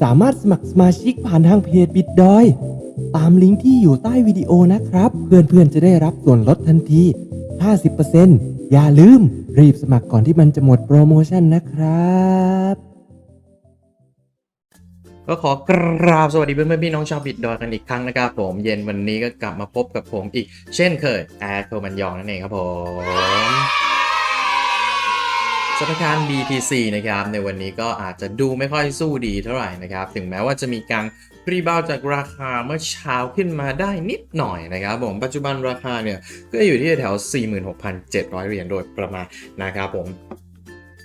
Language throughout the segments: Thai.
สามารถสมัครสมาชิกผ่านทางเพจบิดดอย ตามลิงก์ที่อยู่ใต้วิดีโอนะครับ เพื่อนๆจะได้รับส่วนลดทันที 50%อย่าลืมรีบสมัครก่อนที่มันจะหมดโปรโมชั่นนะครับก็ขอกราบสวัสดีเพื่อนๆพี่น้องชาวบิดดอยกันอีกครั้งนะครับผมเย็นวันนี้ก็กลับมาพบกับผมอีกเช่นเคยแอดโทมันยองนั่นเองครับผม ธนาคาร BTC นะครับในวันนี้ก็อาจจะดูไม่ค่อยสู้ดีเท่าไหร่นะครับถึงแม้ว่าจะมีการรีบาวจากราคาเมื่อเช้าขึ้นมาได้นิดหน่อยนะครับผมปัจจุบันราคาเนี่ยก็อยู่ที่แถว 46,700 เหรียญโดยประมาณนะครับผม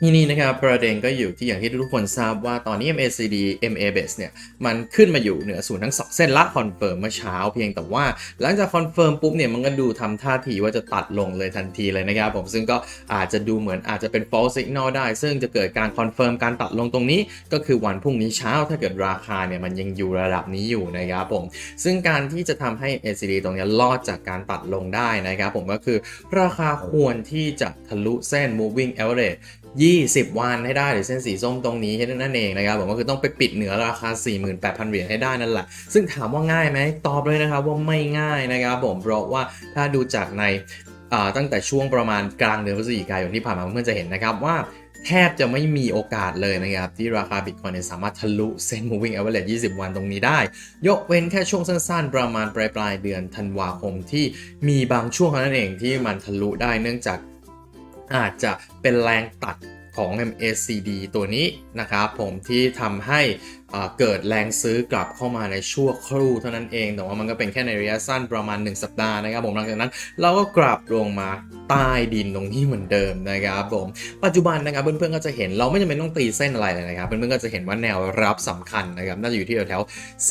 ที่นี่นะครับประเด็นก็อยู่ที่อย่างที่ทุกคนทราบว่าตอนนี้ MACD MA base เนี่ยมันขึ้นมาอยู่เหนือศูนย์ทั้งสองเส้นละคอนเฟิร์มเมื่อเช้าเพียงแต่ว่า หลังจากคอนเฟิร์มปุ๊บเนี่ยมันก็ดูทำท่าทีว่าจะตัดลงเลยทันทีเลยนะครับผมซึ่งก็อาจจะดูเหมือนอาจจะเป็น false signal ได้ ซึ่งจะเกิดการคอนเฟิร์มการตัดลงตรงนี้ ก็คือวันพรุ่งนี้เช้าถ้าเกิดราคาเนี่ยมันยังอยู่ระดับนี้อยู่นะครับผมซึ่งการที่จะทำให้ MACD ตรงนี้รอดจากการตัดลงได้นะครับผมก็คือราคาควรที่จะทะลุเส้น moving average 20 วันให้ได้หรือเส้นสีส้มตรงนี้ให้ได้นั่นเองนะครับผมก็คือต้องไปปิดเหนือราคา 48,000 เหรียญให้ได้นั่นแหละ ซึ่งถามว่าง่ายไหมตอบเลยนะครับว่าไม่ง่ายนะครับผมเพราะว่าถ้าดูจากในตั้งแต่ช่วงประมาณกลางเดือนพฤศจิกายนที่ผ่านมาเพื่อนจะเห็นนะครับว่าแทบจะไม่มีโอกาสเลยนะครับ ที่ราคาบิตคอยน์สามารถทะลุเส้น moving average 20 วันตรงนี้ได้ ยกเว้นแค่ช่วงสั้นๆ ประมาณปลายปลายเดือนธันวาคมที่มีบางช่วงเท่านั้นเองที่มันทะลุได้เนื่องจาก อาจจะเป็นแรงตัดของ MACD ตัวนี้นะครับผมที่ทำให้ เกิดแรงซื้อกลับเข้ามาในชั่วครู่เท่านั้นเอง แต่ว่ามันก็เป็นแค่ในระยะสั้นประมาณ 1 สัปดาห์นะครับผมหลังจากนั้นเราก็กลับลงมาใต้ดินตรงนี้เหมือนเดิมนะครับผมปัจจุบันนะครับเพื่อนๆก็จะเห็นเราไม่จำเป็นต้องตีเส้นอะไรเลยนะครับเพื่อนๆก็จะเห็นว่าแนวรับสำคัญนะครับน่าจะอยู่ที่แถวๆ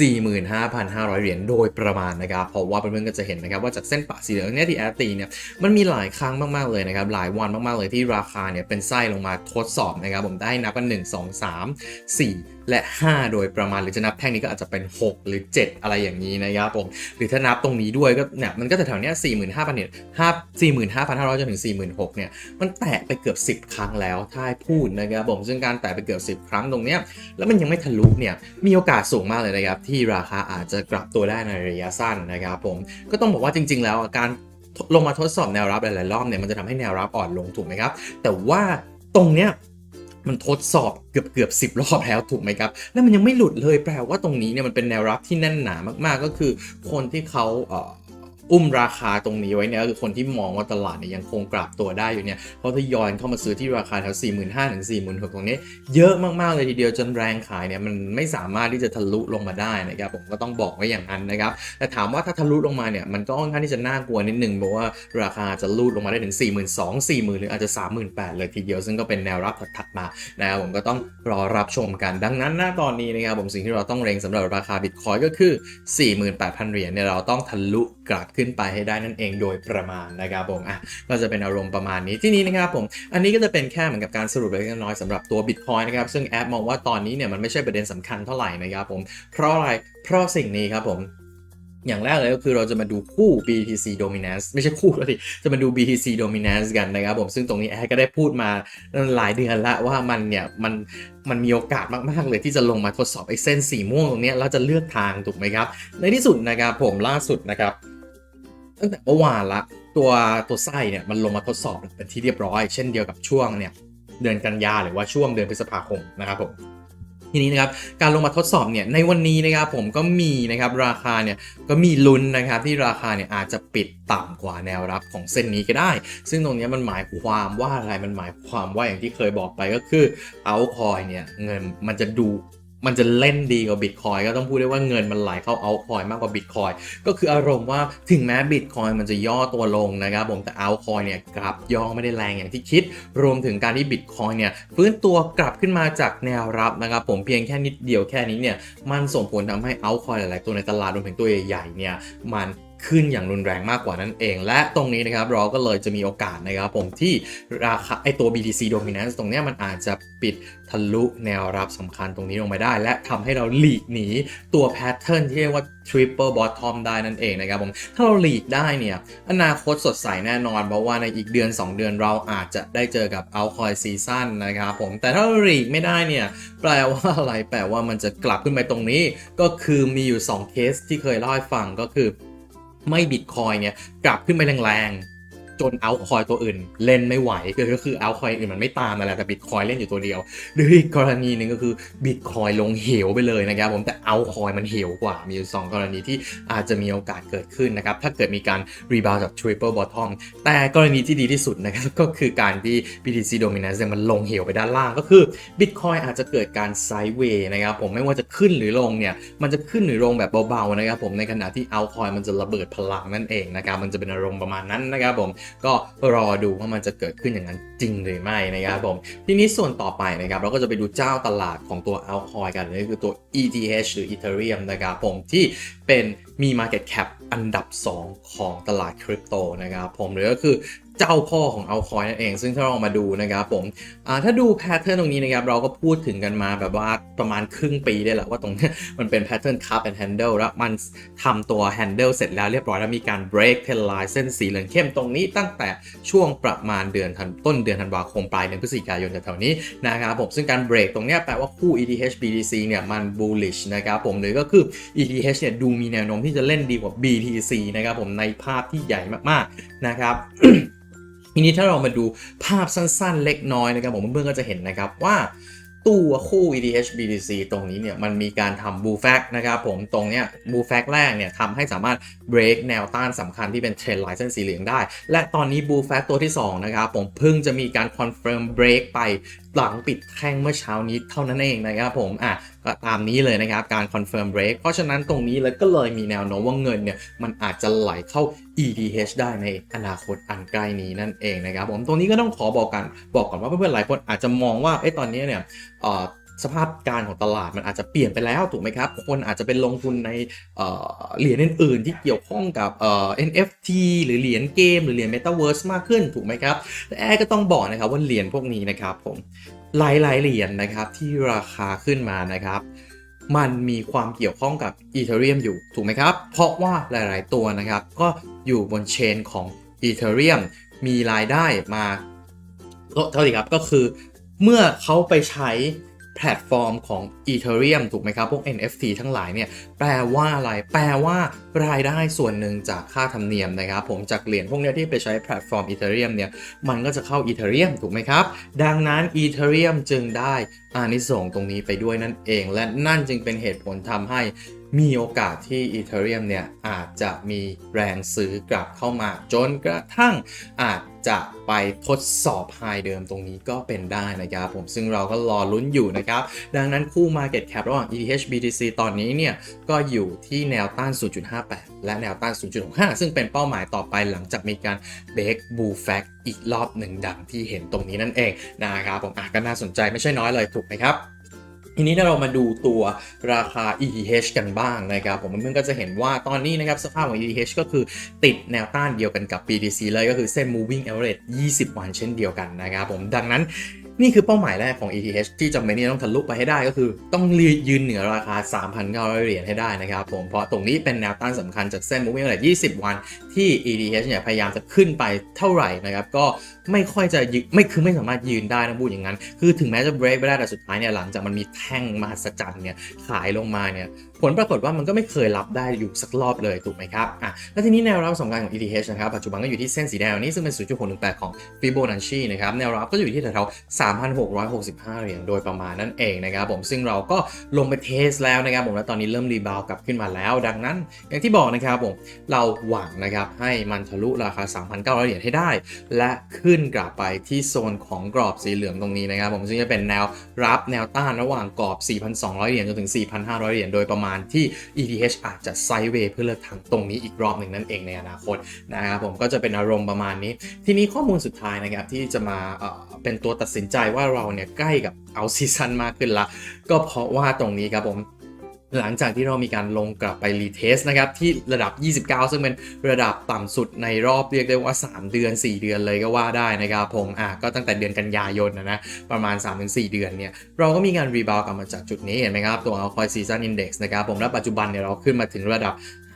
45,500 เหรียญโดยประมาณนะครับเพราะว่าเพื่อนๆก็จะเห็นนะครับว่าจากเส้นปะสีเหลืองเนี่ยที่แอดตีเนี่ยมันมีหลายครั้งมากๆเลยนะครับหลายวันมากๆเลยที่ราคาเนี่ยเป็นไส้ลงมาทดสอบนะครับผมได้นับกัน1 2 3 4 และ 5 โดยประมาณหรือจะนับแท่งนี้ก็อาจจะเป็น 6 หรือ 7 อะไรอย่างนี้นะครับผมหรือถ้านับตรงนี้ด้วยก็เนี่ยมันก็จะแถวๆเนี้ย45,000เนี่ย5 45,500จนถึง46,000เนี่ยมันแตะไปเกือบ 10 ครั้งแล้วถ้าพูดนะครับผมซึ่งการแตะไปเกือบ 10 ครั้งตรงเนี้ยแล้วมันยังไม่ทะลุเนี่ยมีโอกาสสูงมากเลยนะครับที่ราคาอาจจะกลับตัวได้ในระยะสั้นนะครับผมก็ต้องบอกว่าจริง ๆ แล้วการลงมาทดสอบแนวรับหลายๆรอบเนี่ยมันจะทำให้แนวรับอ่อนลงถูกไหมครับ แต่ว่าตรงเนี้ย มันทดสอบเกือบเกือบสิบรอบแล้วถูกไหมครับ แล้วมันยังไม่หลุดเลยแปลว่าตรงนี้เนี่ยมันเป็นแนวรับที่แน่นหนามากๆ ก็คือคนที่เขาเอุ้มราคาตรงนี้ไว้เนี่ยคือคนที่มองว่าตลาดเนี่ยยังคงกลับตัวได้อยู่เนี่ยเขาทยอยเข้ามาซื้อที่ราคาแถว4 5 0 0 0ถึง4 6 0 0 0ตรงนี้ เยอะมากๆเลยทีเดียวจนแรงขายเนี่ยมันไม่สามารถที่จะทะลุลงมาได้นะครับผมก็ต้องบอกไว้อย่างนั้นนะครับแต่ถามว่าถ้าทะลุลงมาเนี่ยมันก็ค่อนข้างที่จะน่ากลัวนิดนึงเพราะว่าราคาจะลูดลงมาได้ถึง 4 2 0 0 0 4 0,000หรืออาจจะ38,000เลยทีเดียวซึ่งก็เป็นแนวรับถัดมานะครับผมก็ต้องรอรับชมกันดังนั้นณตอนนี้นะครับผมสิ่งที่เราต้องเร็งสำหรับราคาบิตคอยก็คือ 48,000เหรียญเนี่ยเราต้องทะลุ กลับขึ้นไปให้ได้นั่นเองโดยประมาณนะครับผมอะก็จะเป็นอารมณ์ประมาณนี้ที่นี้นะครับผมอันนี้ก็จะเป็นแค่เหมือนกับการสรุปเล็กน้อยสำหรับตัวบิตคอยนะครับซึ่งแอปมองว่าตอนนี้เนี่ยมันไม่ใช่ประเด็นสำคัญเท่าไหร่นะครับผมเพราะอะไรเพราะสิ่งนี้ครับผมอย่างแรกเลยก็คือเราจะมาดูคู่ BTC Dominance ไม่ใช่คู่แล้วดิจะมาดู BTC Dominance กันนะครับผม ซึ่งตรงนี้แอดก็ได้พูดมาหลายเดือนล้วว่ามันเนี่ย มันมันมีโอกาสมาก ๆ เลยที่จะลงมาทดสอบไอ้เส้นสีม่วงตรงนี้แล้วจะเลือกทางถูกไหมครับ ในที่สุดนะครับผมล่าสุดนะครับ ตั้งแต่เมื่อวานละตัวตัวไส้เนี่ยมันลงมาทดสอบเป็นที่เรียบร้อย เช่นเดียวกับช่วงเนี่ยเดือนกันยาหรือว่าช่วงเดือนพฤษภาคมนะครับผมทีนี้นะครับการลงมาทดสอบเนี่ยในวันนี้นะครับผมก็มีนะครับราคาเนี่ยก็มีลุ้นนะครับที่ราคาเนี่ยอาจจะปิดต่ำกว่าแนวรับของเส้นนี้ก็ได้ ซึ่งตรงนี้มันหมายความว่าอะไรมันหมายความว่าอย่างที่เคยบอกไปก็คือเอาคอยเนี่ยเงินมันจะดู มันจะเล่นดีกว่าบิตคอยก็ต้องพูดได้ว่าเงินมันไหลเข้าเอาคอยมากกว่าบิตคอยก็คืออารมณ์ว่าถึงแม้บิตคอยมันจะย่อตัวลงนะครับผมแต่เอาคอยเนี่ยกลับย่อไม่ได้แรงอย่างที่คิด รวมถึงการที่บิตคอยเนี่ยฟื้นตัวกลับขึ้นมาจากแนวรับนะครับผมเพียงแค่นิดเดียวแค่นี้เนี่ยมันส่งผลทำให้เอาคอยหลาย ๆ ตัวในตลาดรวมถึงตัวใหญ่ๆเนี่ยมัน ขึ้นอย่างรุนแรงมากกว่านั่นเอง และตรงนี้นะครับเราก็เลยจะมีโอกาสนะครับผมที่ราคาไอตัว BTC Dominance ตรงนี้มันอาจจะปิดทะลุแนวรับสำคัญตรงนี้ลงไปได้ และทำให้เราหลีกหนีตัวแพทเทิร์นที่เรียกว่า Triple Bottom ได้นั่นเองนะครับผมถ้าเราหลีกได้เนี่ยอนาคตสดใสแน่นอนเพราะว่าในอีกเดือน 2 เดือนเราอาจจะได้เจอกับ Altcoin Season นะครับผมแต่ถ้าเราหลีกไม่ได้เนี่ยแปลว่าอะไรแปลว่ามันจะกลับขึ้นไปตรงนี้ ก็คือมีอยู่ 2 เคสที่เคยเล่าให้ฟังก็คือ ไม่บิตคอยเนี่ยกลับขึ้นไปแรงๆ จนเอาคอยตัวอื่น เล่นไม่ไหวก็คือเอาคอยอื่นมันไม่ตามนั่นแต่บิตคอยเล่นอยู่ตัวเดียวหรืออีกกรณีหนึ่งก็คือบิตคอยลงเหวไปเลยนะครับผมแต่เอาคอยมันเหวกว่ามีอยู่สองกรณีที่อาจจะมีโอกาสเกิดขึ้นนะครับถ้าเกิดมีการรีบาวจาก triple bottom แต่กรณีที่ดีที่สุดนะครับก็คือการที่ BTC dominance เนี่ยมันลงเหวไปด้านล่างก็คือ Bitcoin อาจจะเกิดการไซด์เวย์นะครับผมไม่ว่าจะขึ้นหรือลงเนี่ยมันจะขึ้นหรือลงแบบเบาๆนะครับผมในขณะที่เอาคอยมันจะระเบิดพลังนั่นเองนะครับมันจะเป็นอารมณ์ประมาณนั้นนะครับผมก็รอดูว่ามันจะเกิดขึ้นอย่างนั้นจริงหรือไม่นะครับผมทีนี้ส่วนต่อไปนะครับเราก็จะไปดูเจ้าตลาดของตัวเอาคอยกันนั่นคือตัว ETH หรือ Ethereum นะครับผมที่เป็นมี Market Cap อันดับ 2 ของตลาดคริปโตนะครับผมหรือก็คือ เจ้าพ่อของเอาคอยนั่นเอง ซึ่งถ้าเรามาดูนะครับผมถ้าดูแพทเทิร์นตรงนี้นะครับ เราก็พูดถึงกันมาแบบว่าประมาณครึ่งปีได้แหละว่าตรงนี้มันเป็นแพทเทิร์น cup and handle แล้วมันทำตัว handle เสร็จแล้วเรียบร้อยแล้วมีการ break trend line เส้นสีเหลืองเข้มตรงนี้ตั้งแต่ช่วงประมาณเดือนต้นเดือนธันวาคมปลายเดือนพฤศจิกายนแถวๆนี้นะครับผมซึ่งการ break ตรงนี้แปลว่าคู่ ETH BTC เนี่ยมัน bullish นะครับผมหรือก็คือ ETH เนี่ยดูมีแนวโน้มที่จะเล่นดีกว่า BTC นะครับผมในภาพที่ใหญ่มากๆนะครับ ทีนี้ถ้าเรามาดูภาพสั้นๆ เล็กน้อยนะครับผมเพื่อนๆก็จะเห็นนะครับว่าตัวคู่ EDH BTC ตรงนี้เนี่ยมันมีการทำบูแฟกนะครับผมตรงเนี้ยบูแฟกแรกเนี่ยทำให้สามารถ break แนวต้านสำคัญที่เป็นเทรนไลน์เส้นสีเหลืองได้ และตอนนี้บูแฟกตัวที่2นะครับผมเพิ่งจะมีการ confirm break ไป หลังปิดแท่งเมื่อเช้านี้เท่านั้นเองนะครับผมอะก็ตามนี้เลยนะครับการคอนเฟิร์มเบรกเพราะฉะนั้นตรงนี้เลยก็เลยมีแนวโน้มว่าเงินเนี่ยมันอาจจะไหลเข้า EDH ได้ในอนาคตอันใกล้นี้นั่นเองนะครับผมตรงนี้ก็ต้องขอบอกกันบอกก่อนว่าเพื่อนๆหลายคนอาจจะมองว่าไอ้ตอนนี้เนี่ยอ่อ สภาพการของตลาดมันอาจจะเปลี่ยนไปแล้วถูกไหมครับ คนอาจจะเป็นลงทุนในเหรียญอื่นๆ ที่เกี่ยวข้องกับ NFT หรือเหรียญเกม หรือเหรียญ Metaverse มากขึ้นถูกไหมครับแต่แอร์ก็ต้องบอกนะครับว่าเหรียญพวกนี้นะครับผมหลายๆเหรียญนะครับที่ราคาขึ้นมานะครับมันมีความเกี่ยวข้องกับ Ethereum อยู่ถูกไหมครับ เพราะว่าหลาย ๆ ตัวนะครับ ก็อยู่บนเชนของ Ethereum มีรายได้มาเท่าไหร่ครับก็คือเมื่อเขาไปใช้ แพลตฟอร์มของ Ethereum ถูกไหมครับ พวก NFT ทั้งหลายเนี่ยแปลว่าอะไร แปลว่ารายได้ส่วนหนึ่งจากค่าธรรมเนียมนะครับ ผมจากเหรียญพวกนี้ที่ไปใช้แพลตฟอร์ม Ethereum เนี่ยมันก็จะเข้า Ethereum ถูกไหมครับ ดังนั้น Ethereum จึงได้อานิสงส์ตรงนี้ไปด้วยนั่นเอง และนั่นจึงเป็นเหตุผลทำให้ มีโอกาสที่ Ethereum เนี่ยอาจจะมีแรงซื้อกลับเข้ามา จนกระทั่งอาจจะไปทดสอบไฮเดิมตรงนี้ก็เป็นได้นะครับผมซึ่งเราก็รอลุ้นอยู่นะครับ ดังนั้นคู่ Market Cap ระหว่าง ETH BTC ตอนนี้เนี่ยก็อยู่ที่แนวต้าน 0.58 และแนวต้าน 0.65 ซึ่งเป็นเป้าหมายต่อไปหลังจากมีการ break bull fact อีกรอบหนึ่งดังที่เห็นตรงนี้นั่นเองนะครับผมอะก็น่าสนใจไม่ใช่น้อยเลยถูกไหมครับ ทีนี้เรามาดูตัวราคา ETH กันบ้างนะครับผมเพื่อนๆก็จะเห็นว่าตอนนี้นะครับสภาพของ ETH ก็คือติดแนวต้านเดียวกันกับ BTC เลยก็คือเส้น moving average 20 วันเช่นเดียวกันนะครับผมดังนั้นนี่คือเป้าหมายแรกของ ETH ที่จำเป็นที่ต้องทะลุไปให้ได้ก็คือต้องยืนเหนือราคา 3,900 เหรียญให้ได้นะครับผมเพราะตรงนี้เป็นแนวต้านสำคัญจากเส้น moving average 20 วันที่ ETH เนี่ยพยายามจะขึ้นไปเท่าไหร่นะครับก็ ไม่ค่อยจะยืไม่คือไม่สามารถยืนได้นะพูดอย่างนั้น คือถึงแม้จะ break ไปได้แต่สุดท้ายเนี่ยหลังจากมันมีแท่งมหัศจรรย์เนี่ยขายลงมาเนี่ยผลปรากฏว่ามันก็ไม่เคยรับได้อยู่สักรอบเลยถูกไหมครับอะแล้วทีนี้แนวรับสำคัญของ ETH นะครับปัจจุบันก็อยู่ที่เส้นสีแดงนี้ซึ่งเป็น 0.618 ของ Fibonacci นะครับแนวรับก็อยู่ที่แถวๆ3,665 เหรียญโดยประมาณนั่นเองนะครับผมซึ่งเราก็ลงไปเทสแล้วนะครับผมและตอนนี้เริ่มรีบาวกลับขึ้นมาแล้ว ดังนั้น อย่างที่บอกนะครับผมเราหวังนะครับให้มันทะลุราคา 3,900 เหรียญให้ได้ และขึ้นนกลับไปที่โซนของกรอบสีเหลืองตรงนี้นะครับผมซึ่งจะเป็นแนวรับแนวต้านระหว่างกรอบ 4,200 เหรียญจนถึง 4,500 เหรียญโดยประมาณที่ ETH อาจจะไซด์เวย์เพื่อเลิกทางตรงนี้อีกรอบหนึ่งนั่นเองในอนาคตนะครับผมก็จะเป็นอารมณ์ประมาณนี้ ทีนี้ข้อมูลสุดท้ายนะครับที่จะมาเอ่อเป็นตัวตัดสินใจว่าเราเนี่ยใกล้กับเอาซีซันมากขึ้นละก็เพราะว่าตรงนี้ครับผม หลังจากที่เรามีการลงกลับไปรีเทสนะครับ ที่ระดับ 29 ซึ่งเป็นระดับต่ำสุดในรอบเรียกได้ว่า 3 เดือน 4 เดือนเลยก็ว่าได้นะครับผมอะก็ตั้งแต่เดือนกันยายนนะนะประมาณ 3-4 เดือนเนี่ย เราก็มีการรีบาวกลับมาจากจุดนี้เห็นไหมครับ ตัว Alcoy Season Index นะครับผมและปัจจุบันเนี่ยเราขึ้นมาถึงระดับ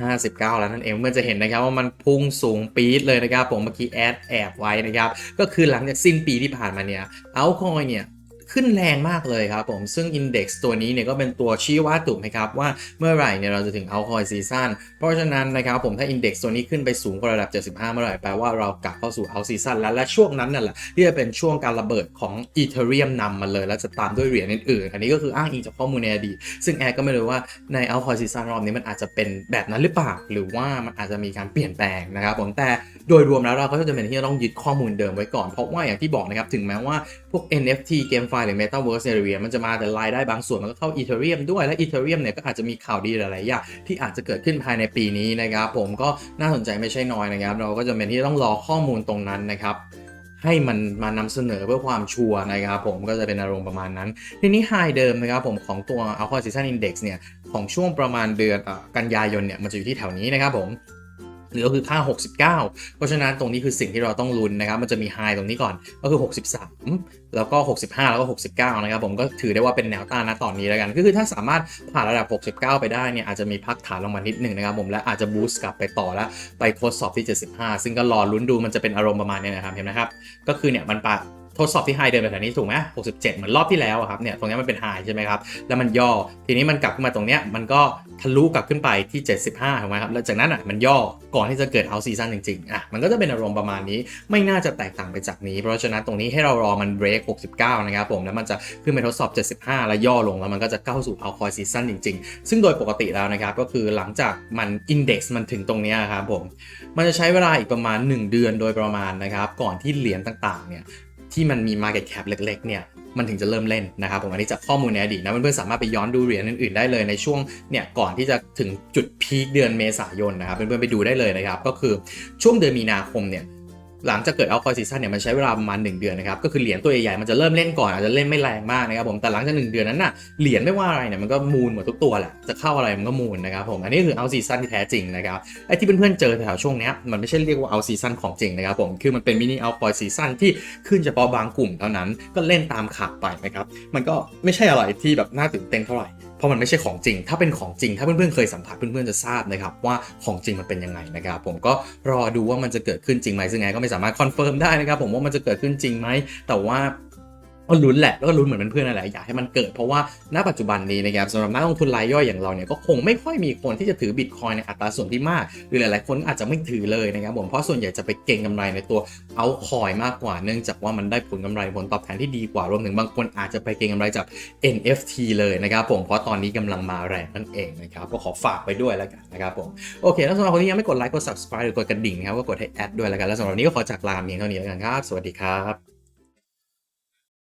59 แล้วนั่นเองเมื่อจะเห็นนะครับว่ามันพุ่งสูงปี๊ดเลยนะครับผมเมื่อกี้แอดแอบไว้นะครับก็คือหลังจากสิ้นปีที่ผ่านมาเนี่ย Alcoy เนี่ย ขึ้นแรงมากเลยครับผม ซึ่ง Index ตัวนี้เนี่ยก็เป็นตัวชี้วัดถูกไหมครับ ว่าเมื่อไหร่เนี่ยเราจะถึง Alcoy Season เพราะฉะนั้นนะครับผมถ้า Index ตัวนี้ขึ้นไปสูงกว่าระดับ 75 เมื่อไหร่แปลว่าเรากลับเข้าสู่ Out Season แล้วและช่วงนั้นนั่นแหละที่จะเป็นช่วงการระเบิดของ Ethereum นำมาเลย แล้วจะตามด้วยเหรียญอื่นๆอันนี้ก็คืออ้างอิงจากข้อมูลในอดีตซึ่งแอร์ก็ไม่รู้ว่าใน Alcoy Season รอบนี้มันอาจจะเป็นแบบนั้นหรือเปล่าหรือว่ามันอาจจะมีการเปลี่ยนแปลงนะครับผมแต่โดยรวมแล้วเราก็จะเป็นที่จะต้องยึดข้อมูลเดิมไว้ก่อนเพราะว่าอย่างที่บอกนะครับถึงแม้ว่าพวก NFT เกมไฟหรือ Metaverse เนี่ยเหรียมันจะมาแต่รายได้บางส่วนมันก็เข้า Ethereum ด้วยและ Ethereum เนี่ยก็อาจจะมีข่าวดีหลายๆอย่างที่อาจจะเกิดขึ้นภายในปีนี้นะครับผมก็น่าสนใจไม่ใช่น้อยนะครับ เราก็จะเป็นที่ต้องรอข้อมูลตรงนั้นนะครับให้มันมานำเสนอเพื่อความชัวร์นะครับผมก็จะเป็นอารมณ์ประมาณนั้น ทีนี้ไฮเดิมนะครับผมของตัว Alpha Season Index เนี่ย ของช่วงประมาณเดือนกันยายนเนี่ย มันจะอยู่ที่แถวนี้นะครับผม หรือก็คือค่า 69 เพราะฉะนั้นตรงนี้คือสิ่งที่เราต้องลุ้นนะครับ มันจะมีไฮตรงนี้ก่อนก็คือ 63 แล้วก็ 65 แล้วก็ 69 นะครับ ผมก็ถือได้ว่าเป็นแนวต้านนะตอนนี้แล้วกัน ก็คือถ้าสามารถผ่านระดับ 69 ไปได้เนี่ยอาจจะมีพักฐานลงมานิดหนึ่งนะครับผมและอาจจะบูสต์กลับไปต่อแล้วไปทดสอบที่ 75 ซึ่งก็รอลุ้นดูมันจะเป็นอารมณ์ประมาณนี้นะครับเห็นไหมครับ ก็คือเนี่ยมันปะ ดสอบที่ไฮเดินแถวนี้ถูกไหม67เหมือนรอบที่แล้วครับเนี่ยตรงนี้มันเป็นไฮใช่ไหมครับแล้วมันย่อ ทีนี้มันกลับขึ้นมาตรงเนี้ยมันก็ทะลุกลับขึ้นไปที่ 75ถูกไหมครับแล้วจากนั้นอะมันย่อก่อนที่จะเกิดเอาซีซันจริงๆอะมันก็จะเป็นอารมณ์ประมาณนี้ไม่น่าจะแตกต่างไปจากนี้ เพราะฉะนั้นตรงนี้ให้เรารอมันเบรก69 นะครับผมแล้วมันจะขึ้นไปทดสอบ 75 แล้วย่อลงแล้วมันก็จะเข้าสู่เอาคอยซีซันจริงๆ ซึ่งโดยปกติแล้วนะครับก็คือหลังจากมันอินเด็กซ์มันถึงตรงนี้ครับผมมันจะใช้เวลาอีกประมาณ 1 เดือนโดยประมาณนะครับก่อนที่เหรียญต่างๆเนี่ย ที่มันมี Market Cap เล็กๆเนี่ยมันถึงจะเริ่มเล่นนะครับผมอันนี้จากข้อมูลในอดีตนะเพื่อนๆสามารถไปย้อนดูเหรียญอื่นๆได้เลยในช่วงเนี่ยก่อนที่จะถึงจุดพีคเดือนเมษายนนะครับเพื่อนๆไปดูได้เลยนะครับก็คือช่วงเดือนมีนาคมเนี่ย หลังจากเกิดเอาคอยซีซั่นเนี่ยมันใช้เวลาประมาณ1เดือนนะครับก็คือเหรียญตัวใหญ่ๆมันจะเริ่มเล่นก่อนอาจจะเล่นไม่แรงมากนะครับผมแต่หลังจาก1เดือนนั้นน่ะเหรียญไม่ว่าอะไรเนี่ยมันก็มูลหมดทุกตัวแหละจะเข้าอะไรมันก็มูลนะครับผมอันนี้คือเอาซีซั่นที่แท้จริงนะครับไอ้ที่เพื่อนๆเจอแถวช่วงนี้มันไม่ใช่เรียกว่าเอาซีซันของจริงนะครับผมคือมันเป็นมินิเอาคอยซีซันที่ขึ้นเฉพาะบางกลุ่มเท่านั้นก็เล่นตามขาไปนะครับมันก็ไม่ใช่อะไรที่แบบน่าตื่นเต้นเท่าไหร่ ราะมันไม่ใช่ของจริง ถ้าเป็นของจริง ถ้าเพื่อนๆเคยสัมผัสเพื่อนๆจะทราบนะครับว่าของจริงมันเป็นยังไงนะครับ ผมก็รอดูว่ามันจะเกิดขึ้นจริงไหมซึ่งไงก็ไม่สามารถคอนเฟิร์มได้นะครับผมว่ามันจะเกิดขึ้นจริงไหมแต่ว่า ก็ลุ้นแหละแล้วก็ลุ้นเหมือนเพื่อนๆนั่นแหละอยากให้มันเกิดเพราะว่าณปัจจุบันนี้นะครับสำหรับนักลงทุนรายย่อยอย่างเราเนี่ยก็คงไม่ค่อยมีคนที่จะถือบิตคอยในอัตราส่วนที่มาก หรือหลายๆคนอาจจะไม่ถือเลยนะครับผมเพราะส่วนใหญ่จะไปเก็งกำไรในตัวเอาคอยมากกว่าเนื่องจากว่ามันได้ผลกำไรผลตอบแทนที่ดีกว่ารวมถึงบางคนอาจจะไปเก็งกำไรจาก NFT เลยนะครับผมเพราะตอนนี้กำลังมาแรงนั่นเองนะครับก็ขอฝากไปด้วยแล้วกันนะครับผมโอเคแล้วสำหรับคนที่ยังไม่กดไลค์กด subscribe หรือกดกระดิ่งนะครับก็กดให้แอดด้วยแล้วกันแล้วสำหรับนนี้ก็ขอจากลาเพียงเท่านี้แล้วกันครับ สวัสดีครับ